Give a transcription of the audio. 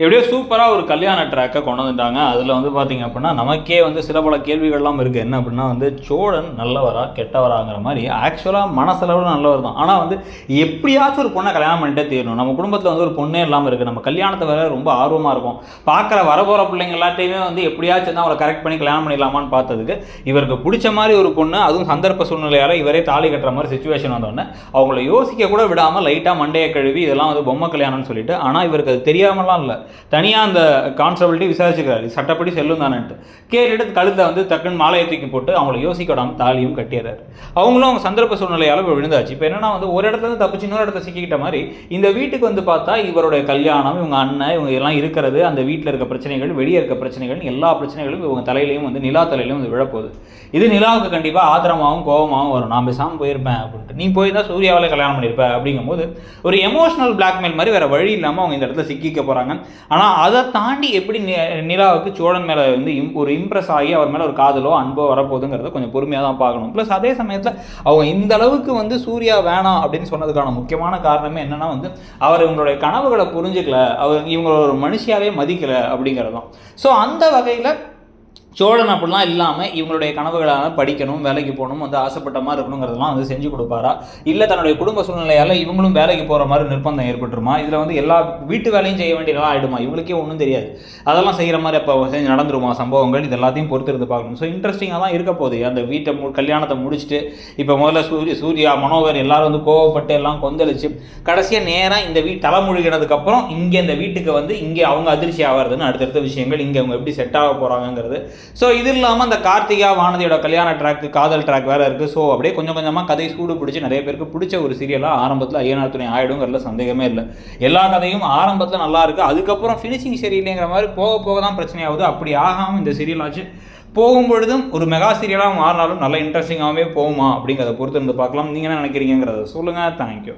எப்படியோ சூப்பராக ஒரு கல்யாண ட்ராக்கை கொண்டு வந்துட்டாங்க. அதில் வந்து பார்த்தீங்க அப்படின்னா நமக்கே வந்து சில பல கேள்விகள்லாம் இருக்குது என்ன அப்படின்னா வந்து சோழன் நல்லவரா கெட்டவராங்கிற மாதிரி ஆக்சுவலாக மனசளவில் நல்லவர் தான். ஆனால் வந்து எப்படியாச்சும் ஒரு பொண்ணை கல்யாணம் பண்ணிட்டே தீரணும். நம்ம குடும்பத்தில் வந்து ஒரு பொண்ணே இல்லாமல் இருக்குது நம்ம கல்யாணத்தை வேறு ரொம்ப ஆர்வமாக இருக்கும். பார்க்குற வரப்போகிற பிள்ளைங்க எல்லாத்தையுமே வந்து எப்படியாச்சும் தான் அவளை கரெக்ட் பண்ணி கல்யாணம் பண்ணிடலாமான்னு பார்த்ததுக்கு இவருக்கு பிடிச்ச மாதிரி ஒரு பொண்ணு அதுவும் சந்தர்ப்ப சூழ்நிலையால் இவரே தாலி கட்டுற மாதிரி சுச்சுவேஷன் வந்தோடனே அவங்கள யோசிக்க கூட விடாமல் லைட்டாக மண்டையை கழுவி இதெல்லாம் வந்து பொம்மை கல்யாணம்னு சொல்லிட்டு ஆனால் இவருக்கு அது தெரியாமலாம் இல்லை. தனியாக அந்த கான்ஸ்டபிலிட்டி விசாரிச்சுக்கிறாரு. சட்டப்படி செல்லும் தானேன்ட்டு. கேட்டுட்டு கழுத்தை வந்து டக்குன்னு மாலையை தூக்கி போட்டு அவங்கள யோசிக்க விடாமல் தாலியும் கட்டிடுறாரு. அவங்களும் அவங்க சந்தர்ப்ப சூழ்நிலையால் இப்போ விழுந்தாச்சு. இப்போ என்னன்னா வந்து ஒரு இடத்துல இருந்து தப்பிச்சு இன்னொரு இடத்துல சிக்கிக்கிட்ட மாதிரி இந்த வீட்டுக்கு வந்து பார்த்தா இவருடைய கல்யாணம் இவங்க அண்ணன் இவங்க எல்லாம் இருக்கிறது அந்த வீட்டில் இருக்க பிரச்சனைகள் வெளியே இருக்க பிரச்சனைகள் எல்லா பிரச்சனைகளும் இவங்க தலையிலையும் வந்து நிலா தலையிலையும் வந்து விழப்போகுது. இது நிலாவுக்கு கண்டிப்பாக ஆத்திரமாகவும் கோபமாகவும் வரும். நான் பேசாமல் போயிருப்பேன் அப்படின்ட்டு. நீ போய் தான் சூர்யாவில் கல்யாணம் பண்ணியிருப்ப அப்படிங்கும்போது ஒரு எமோஷனல் பிளாக்மெயில் மாதிரி வேறு வழி இல்லாமல் அவங்க இந்த இடத்துல சிக்கிக்க போகிறாங்க ஆனால் அதை தாண்டி எப்படி நி- நிலாவுக்கு சோழன் மேலே வந்து இம் ஒரு இம்ப்ரெஸ் ஆகி அவர் மேலே ஒரு காதலோ அன்போ வரப்போகுதுங்கிறத கொஞ்சம் பொறுமையாக தான் பார்க்கணும். ப்ளஸ் அதே சமயத்தில் அவங்க இந்த அளவுக்கு வந்து சூர்யா வேணாம் அப்படின்னு சொன்னதுக்கான முக்கியமான காரணமே என்னன்னா வந்து அவர் இவங்களுடைய கனவுகளை புரிஞ்சுக்கல அவர் இவங்களோட ஒரு மனுஷியாவே மதிக்கல அப்படிங்கிறது தான் ஸோ அந்த வகையில் சோழன் அப்படிலாம் இல்லாமல் இவங்களுடைய கனவுகளான படிக்கணும் வேலைக்கு போகணும் வந்து ஆசைப்பட்ட மாதிரி இருக்கணுங்கிறதெல்லாம் வந்து செஞ்சு கொடுப்பாரா? இல்லை தன்னுடைய குடும்ப சூழ்நிலையால் இவங்களும் வேலைக்கு போகிற மாதிரி நிர்பந்தம் ஏற்பட்டுருமா? இதில் வந்து எல்லா வீட்டு வேலையும் செய்ய வேண்டியதெல்லாம் ஆகிடுமா இவங்களுக்கே ஒன்றும் தெரியாது. அதெல்லாம் செய்கிற மாதிரி அப்போ செஞ்சு நடந்துருமா சம்பவங்கள்? இது எல்லாத்தையும் பொறுத்து இருந்து பார்க்கணும். ஸோ இன்ட்ரெஸ்டிங்காக தான் இருக்க போகுது. அந்த வீட்டை மு கல்யாணத்தை முடிச்சுட்டு இப்போ முதல்ல சூரிய சூர்யா மனோகர் எல்லாரும் வந்து கோவப்பட்டு எல்லாம் கொந்தளிச்சு கடைசியாக நேராக இந்த வீ தலைமுழுகினதுக்கப்புறம் இங்கே இந்த வீட்டுக்கு வந்து இங்கே அவங்க அதிர்ச்சி ஆகிறதுன்னு அடுத்தடுத்த விஷயங்கள் இங்கே அவங்க எப்படி செட் ஆக போகிறாங்கங்கிறது ஸோ இது இல்லாமல் அந்த கார்த்திகா வானதியோட கல்யாண ட்ராக் காதல் ட்ராக் வேறு இருக்குது ஸோ அப்படியே கொஞ்சம் கொஞ்சமாக கதை சூடு பிடிச்சி நிறைய பேருக்கு பிடிச்ச ஒரு சீரியலாக ஆரம்பத்தில் ஐயனார் துணை ஆகிடுங்கிறதுல சந்தேகமே இல்லை. எல்லா கதையும் ஆரம்பத்தில் நல்லா இருக்குது அதுக்கப்புறம் ஃபினிஷிங் சரியில்லைங்கிற மாதிரி போக போக தான் பிரச்சனையாகுது அப்படி ஆகாமல் இந்த சீரியல் ஆச்சு. போகும்பொழுதும் ஒரு மெகா சீரியலாக மாறினாலும் நல்ல இன்ட்ரெஸ்டிங்காகவே போகுமா அப்படிங்கிறத பொறுத்து இருந்து பார்க்கலாம். நீங்கள் என்ன நினைக்கிறீங்கிறத சொல்லுங்கள் தேங்க்யூ